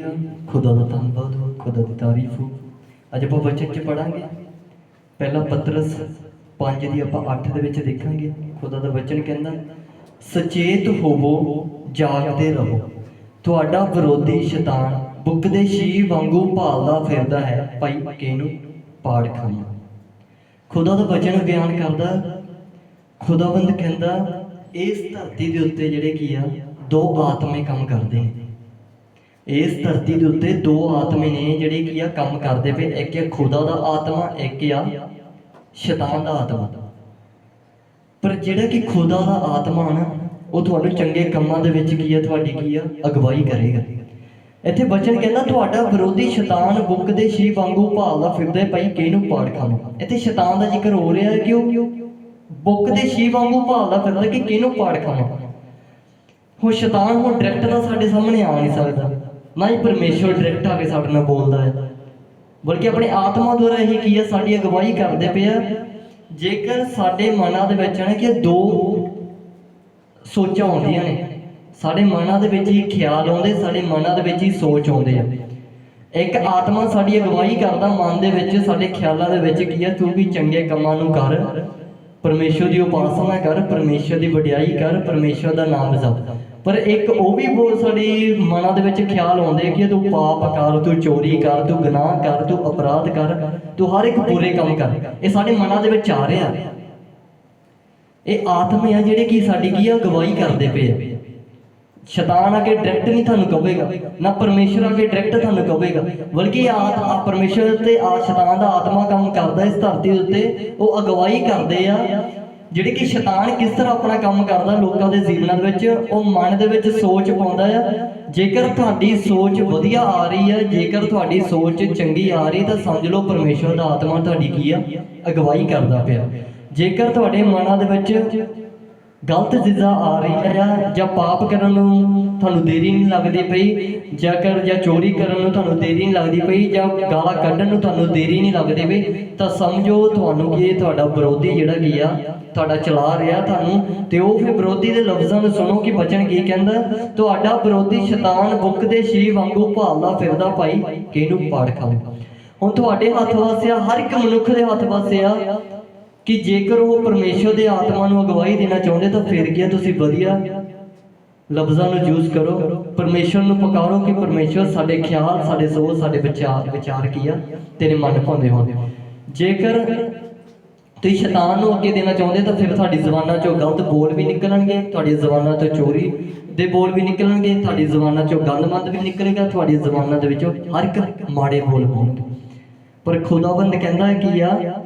ਸ਼ੁਕਰੀਆ ਖੁਦਾ ਦਾ ਧੰਨਵਾਦ ਹੋ ਖੁਦਾ ਦੀ ਤਾਰੀਫ ਹੋ ਅੱਜ ਆਪਾਂ ਵਚਨ ਚ ਪੜਾਂਗੇ। ਪਹਿਲਾ ਪਤਰਸ 5 ਦੀ ਆਪਾਂ 8 ਦੇ ਵਿੱਚ ਦੇਖਾਂਗੇ। ਖੁਦਾ ਦਾ ਵਚਨ ਕਹਿੰਦਾ, ਸਚੇਤ ਹੋਵੋ, ਜਾਗਦੇ ਰਹੋ। ਤੁਹਾਡਾ ਵਿਰੋਧੀ ਸ਼ੈਤਾਨ ਬੁੱਕਦੇ ਸ਼ੀ ਵਾਂਗੂ ਭਾਲਦਾ ਫਿਰਦਾ ਹੈ, ਭਾਈ ਕਿਹਨੂੰ? ਪਾੜ ਖਾਣਾ ਖੁਦਾ ਦਾ ਵਚਨ ਬਿਆਨ ਕਰਦਾ, ਖੁਦਾਵੰਦ ਕਹਿੰਦਾ, ਇਸ ਧਰਤੀ ਦੇ ਉੱਤੇ ਜਿਹੜੇ ਕੀ ਆ, ਦੋ ਆਤਮੇ ਕੰਮ ਕਰਦੇ ਨੇ। ਇਸ ਧਰਤੀ ਦੇ ਉੱਤੇ ਦੋ ਆਤਮੇ ਨੇ ਜਿਹੜੇ ਕੀ ਆ ਕੰਮ ਕਰਦੇ ਪਏ, ਇੱਕ ਹੈ ਖੁਦਾ ਦਾ ਆਤਮਾ, ਇੱਕ ਆ ਸ਼ੈਤਾਨ ਦਾ ਆਤਮਾ। ਪਰ ਜਿਹੜਾ ਕਿ ਖੁਦਾ ਦਾ ਆਤਮਾ ਨਾ, ਉਹ ਤੁਹਾਨੂੰ ਚੰਗੇ ਕੰਮਾਂ ਦੇ ਵਿੱਚ ਕੀ ਆ, ਤੁਹਾਡੀ ਕੀ ਆ, ਅਗਵਾਈ ਕਰੇਗਾ। ਇੱਥੇ ਬਚਨ ਕਹਿੰਦਾ, ਤੁਹਾਡਾ ਵਿਰੋਧੀ ਸ਼ੈਤਾਨ ਬੁੱਕ ਦੇ ਸ਼ੀ ਵਾਂਗੂ ਭਾਲਦਾ ਫਿਰਦੇ ਹੈ ਭਾਈ ਕਿਹਨੂੰ ਪਾੜ ਖਾਵਾਂ ਇੱਥੇ ਸ਼ੈਤਾਨ ਦਾ ਜ਼ਿਕਰ ਹੋ ਰਿਹਾ ਹੈ ਕਿ ਉਹ ਬੁੱਕ ਦੇ ਸ਼ੀ ਵਾਂਗੂ ਭਾਲਦਾ ਫਿਰਦਾ ਕਿ ਕਿਹਨੂੰ ਪਾੜ ਖਾਵਾਂ? ਹੁਣ ਸ਼ੈਤਾਨ ਹੁਣ ਡਾਇਰੈਕਟ ਤਾਂ ਸਾਡੇ ਸਾਹਮਣੇ ਆ ਨਹੀਂ ਸਕਦਾ। ਨਾ ਹੀ ਪਰਮੇਸ਼ਵਰ ਡਾਇਰੈਕਟ ਆ ਕੇ ਸਾਡੇ ਨਾਲ ਬੋਲਦਾ ਹੈ। ਬਲਕਿ ਆਪਣੇ ਆਤਮਾ ਦੁਆਰਾ ਇਹ ਕੀ ਹੈ, ਸਾਡੀ ਅਗਵਾਈ ਕਰਦੇ ਪਿਆ ਜੇਕਰ ਸਾਡੇ ਮਨਾਂ ਦੇ ਵਿੱਚ ਨੇ ਕਿ ਦੋ ਸੋਚਾਂ ਆਉਂਦੀਆਂ ਨੇ, ਸਾਡੇ ਮਨਾਂ ਦੇ ਵਿੱਚ ਹੀ ਖਿਆਲ ਆਉਂਦੇ, ਸਾਡੇ ਮਨਾਂ ਦੇ ਵਿੱਚ ਹੀ ਸੋਚ ਆਉਂਦੇ ਆ। ਇੱਕ ਆਤਮਾ ਸਾਡੀ ਅਗਵਾਈ ਕਰਦਾ, ਮਨ ਦੇ ਵਿੱਚ, ਸਾਡੇ ਖਿਆਲਾਂ ਦੇ ਵਿੱਚ ਕੀ ਹੈ, ਤੂੰ ਵੀ ਚੰਗੇ ਕੰਮਾਂ ਨੂੰ ਕਰ। ਪਰਮੇਸ਼ਵਰ ਦੀ ਉਪਾਸਨਾ ਕਰ ਪਰਮੇਸ਼ਵਰ ਦੀ ਵਡਿਆਈ ਕਰ ਪਰਮੇਸ਼ਵਰ ਦਾ ਨਾਮ ਜਪ। ਪਰ ਇੱਕ ਉਹ ਵੀ ਬੋਲ ਸਾਡੀ ਮਨਾਂ ਦੇ ਵਿੱਚ ਖਿਆਲ ਆਉਂਦੇ ਕਿ ਤੂੰ ਪਾਪ ਕਰ, ਤੂੰ ਚੋਰੀ ਕਰ, ਤੂੰ ਗੁਨਾਹ ਕਰ, ਤੂੰ ਅਪਰਾਧ ਕਰ, ਤੂੰ ਹਰ ਇੱਕ ਬੁਰੇ ਕੰਮ ਕਰ। ਇਹ ਸਾਡੇ ਮਨਾਂ ਦੇ ਵਿੱਚ ਆ ਰਿਹਾ। ਇਹ ਆਤਮਾ ਆ ਜਿਹੜੇ ਕੀ ਸਾਡੀ ਕੀ ਅਗਵਾਈ ਕਰਦੇ ਪਏ ਆ। ਸ਼ੈਤਾਨ ਆ ਕੇ ਡਾਇਰੈਕਟ ਨਹੀਂ ਤੁਹਾਨੂੰ ਕਹੇਗਾ ਨਾ ਪਰਮੇਸ਼ਰ ਆ ਡਾਇਰੈਕਟ ਤੁਹਾਨੂੰ ਕਹੇਗਾ ਬਲਕਿ ਆਤ ਪਰਮੇਸ਼ਰ ਤੇ ਆ ਸ਼ੈਤਾਨ ਦਾ ਆਤਮਾ ਕੰਮ ਕਰਦਾ ਇਸ ਧਰਤੀ ਉੱਤੇ, ਉਹ ਅਗਵਾਈ ਕਰਦੇ ਆ। ਜਿਹੜੇ ਕਿ ਸ਼ੈਤਾਨ ਕਿਸ ਤਰ੍ਹਾਂ ਆਪਣਾ ਕੰਮ ਕਰਦਾ ਲੋਕਾਂ ਦੇ ਜੀਵਨਾਂ ਵਿੱਚ, ਉਹ ਮਨ ਦੇ ਵਿੱਚ ਸੋਚ ਪਾਉਂਦਾ ਆ। ਜੇਕਰ ਤੁਹਾਡੀ ਸੋਚ ਵਧੀਆ ਆ ਰਹੀ ਹੈ ਜੇਕਰ ਤੁਹਾਡੀ ਸੋਚ ਚੰਗੀ ਆ ਰਹੀ, ਤਾਂ ਸਮਝ ਲਓ ਪਰਮੇਸ਼ਰ ਦਾ ਆਤਮਾ ਤੁਹਾਡੀ ਕੀ ਆ? ਅਗਵਾਈ ਕਰਦਾ ਪਿਆ। ਜੇਕਰ ਤੁਹਾਡੇ ਮਨਾਂ ਦੇ ਵਿੱਚ ਗਲਤ ਚੀਜ਼ਾਂ ਆ ਰਹੀਆਂ ਆ ਜਾਂ ਪਾਪ ਕਰਨ ਨੂੰ ਤੁਹਾਨੂੰ ਦੇਰੀ ਨਹੀਂ ਲੱਗਦੀ ਪਈ ਜੇਕਰ ਜਾਂ ਚੋਰੀ ਕਰਨ ਨੂੰ ਤੁਹਾਨੂੰ ਦੇਰੀ ਨਹੀਂ ਲੱਗਦੀ ਪਈ, ਜਾਂ ਗਾਲਾਂ ਕੱਢਣ ਨੂੰ ਤੁਹਾਨੂੰ ਦੇਰੀ ਨਹੀਂ ਲੱਗਦੀ ਪਈ, ਤਾਂ ਸਮਝੋ ਤੁਹਾਨੂੰ ਕਿ ਇਹ ਤੁਹਾਡਾ ਵਿਰੋਧੀ ਜਿਹੜਾ ਕੀ ਆ, ਤੁਹਾਡਾ ਚਲਾ ਰਿਹਾ ਤੁਹਾਨੂੰ, ਤੇ ਉਹ ਫਿਰ ਵਿਰੋਧੀ ਦੇ ਲਫ਼ਜ਼ਾਂ ਨੂੰ ਸੁਣੋ ਕਿ ਬਚਨ ਕੀ ਕਹਿੰਦਾ, ਤੁਹਾਡਾ ਵਿਰੋਧੀ ਸ਼ੈਤਾਨ ਬੁੱਕ ਦੇ ਸ਼ੀ ਵਾਂਗੂ ਭਾਲਦਾ ਫਿਰਦਾ ਭਾਈ, ਕਿਹਨੂੰ ਪਾੜ ਖਾਵੇ। ਹੁਣ ਤੁਹਾਡੇ ਹੱਥ ਵਾਸਿਆ, ਹਰ ਇੱਕ ਮਨੁੱਖ ਦੇ ਹੱਥ ਵਾਸਿਆ ਕਿ ਜੇਕਰ ਉਹ ਪਰਮੇਸ਼ਰ ਦੇ ਆਤਮਾ ਨੂੰ ਅਗਵਾਈ ਦੇਣਾ ਚਾਹੁੰਦੇ ਤਾਂ ਫਿਰ ਕੀ ਆ? ਤੁਸੀਂ ਵਧੀਆ ਲਫ਼ਜ਼ਾਂ ਨੂੰ ਯੂਜ਼ ਕਰੋ। ਪਰਮੇਸ਼ਰ ਨੂੰ ਪੁਕਾਰੋ ਕਿ ਪਰਮੇਸ਼ਰ, ਸਾਡੇ ਖਿਆਲ, ਸਾਡੇ ਸੋਚ, ਸਾਡੇ ਵਿਚਾਰ ਵਿਚਾਰ ਕੀ ਆ? ਤੇਰੇ ਮਨ ਭਾਉਂਦੇ ਹੋਣ। ਜੇਕਰ ਤੁਸੀਂ ਸ਼ੈਤਾਨ ਨੂੰ ਅੱਗੇ ਦੇਣਾ ਚਾਹੁੰਦੇ ਤਾਂ ਫਿਰ ਤੁਹਾਡੀ ਜ਼ੁਬਾਨਾਂ ਚੋਂ ਗਲਤ ਬੋਲ ਵੀ ਨਿਕਲਣਗੇ, ਤੁਹਾਡੀ ਜ਼ੁਬਾਨਾਂ ਤੋਂ ਚੋਰੀ ਦੇ ਬੋਲ ਵੀ ਨਿਕਲਣਗੇ, ਤੁਹਾਡੀ ਜ਼ੁਬਾਨਾਂ ਚੋਂ ਗੰਦਮੰਦ ਵੀ ਨਿਕਲੇਗਾ, ਤੁਹਾਡੀ ਜ਼ੁਬਾਨਾਂ ਦੇ ਵਿੱਚੋਂ ਹਰ ਇੱਕ ਮਾੜੇ ਬੋਲ ਹੋਣਗੇ। ਪਰ ਖੁਦਾਵੰਦ ਕਹਿੰਦਾ ਹੈ ਕਿ ਆ?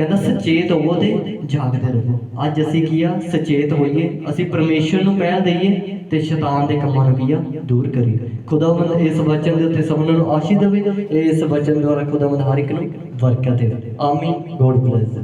ਕਹਿੰਦਾ ਸਚੇਤ ਹੋਵੋ ਤੇ ਜਾਗਦੇ ਰਹੋ। ਅੱਜ ਅਸੀਂ ਕੀ ਆ? ਸਚੇਤ ਹੋਈਏ। ਅਸੀਂ ਪਰਮੇਸ਼ਰ ਨੂੰ ਪਹਿਲ ਦਈਏ ਤੇ ਸ਼ੈਤਾਨ ਦੇ ਕੰਮਾਂ ਨੂੰ ਕੀ ਆ? ਦੂਰ ਕਰੀਏ। ਖੁਦਾਵੰਦ ਇਸ ਵਚਨ ਦੇ ਉੱਤੇ ਸਭ ਨੂੰ ਆਸ਼ੀਰਵਾਦ ਦੇਵੇ। ਇਸ ਵਚਨ ਦੁਆਰਾ ਖੁਦਾਵੰਦ ਹਰ ਇੱਕ ਨੂੰ ਬਰਕਤ ਦੇਵੇ। ਆਮੀਨ। God bless